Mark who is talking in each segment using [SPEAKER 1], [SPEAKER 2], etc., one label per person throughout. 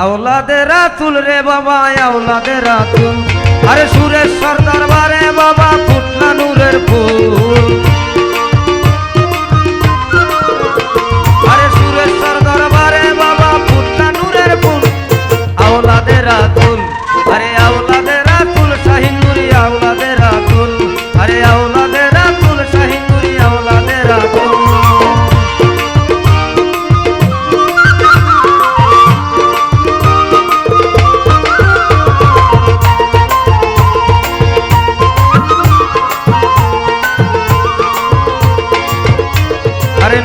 [SPEAKER 1] আওলাদে রাতুল রে বাবা আওলাদে রাতুল আরে সুরেশ্বর দরবারে বাবা ফুটলা নূরের ফুল।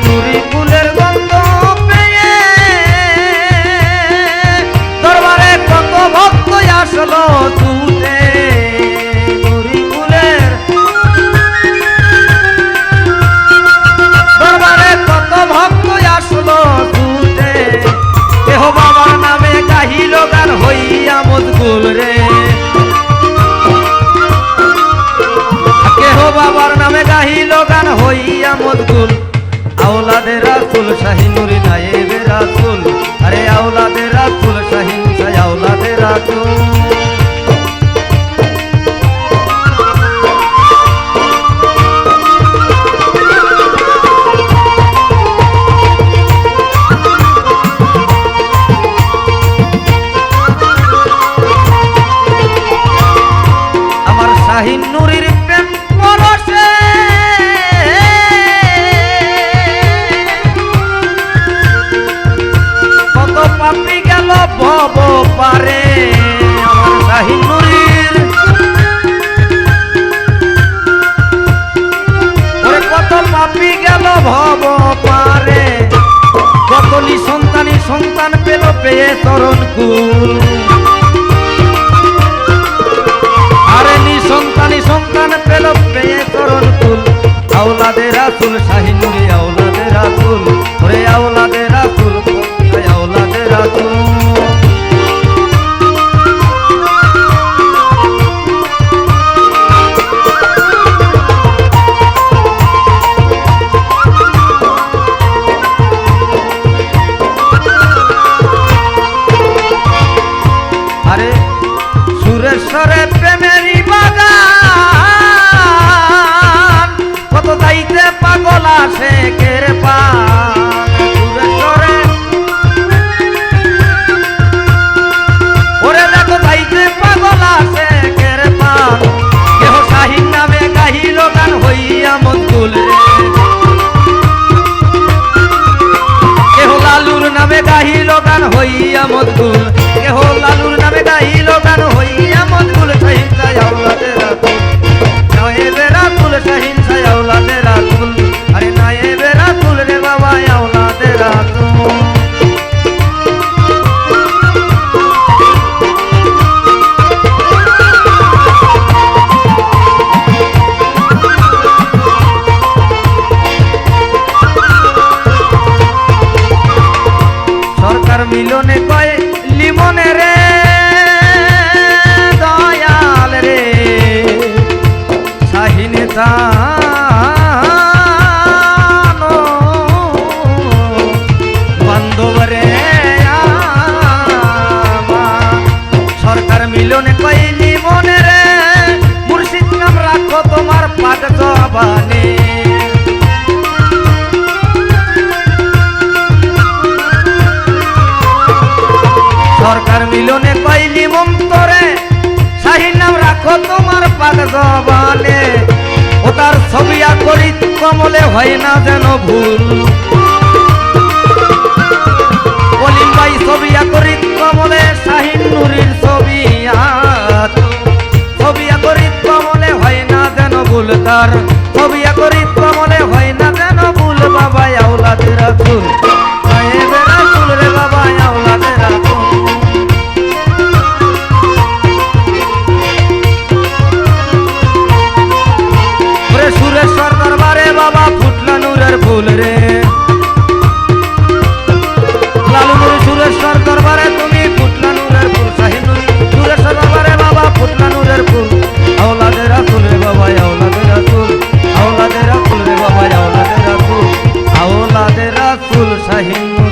[SPEAKER 1] নুরি ফুলের গন্ধ পেয়ে দরবারে কত ভক্ত আসলো ছুটে। নুরি ফুলের দরবারে কত ভক্ত আসলো ছুটে। কেহ বাবার নামে গাহিল গান হইয়া মজগুল রে। বাবার নামে গাহিল গান হইয়া আওলাদে রাসুল শাহী নুরি নায়েবে পারে আমার শাহিন কত পাপি গেল ভব পারে। কত সন্তানি সন্তান পেল পেয়ে চরণ কুল। আরে নি সন্তানি সন্তান পেল পেয়ে চরণ কুল। আওলাদে রাসুল শাহিনুরি আওলাদে রাসুল। ওরে আওলাদে রাসুল সরকার মিলনে কইলি মন্তরে শাহিন নাম রাখো তোমার পাক জবানে। ও তার ছবিয়া করি কমলে হয় না যেন ভুল। বলিম ভাই ছবিয়া করি কমলে, শাহিন নুরির ছবিয়া ছবিয়া করি কমলে হয় না যেন ভুল তার রাসুল সাহেবের রাসুল রে বাবা আউলাদের রাসুল ওরে সুরেশ্বর ফুল রে। লালু সুরেশ্বর সাহিত্য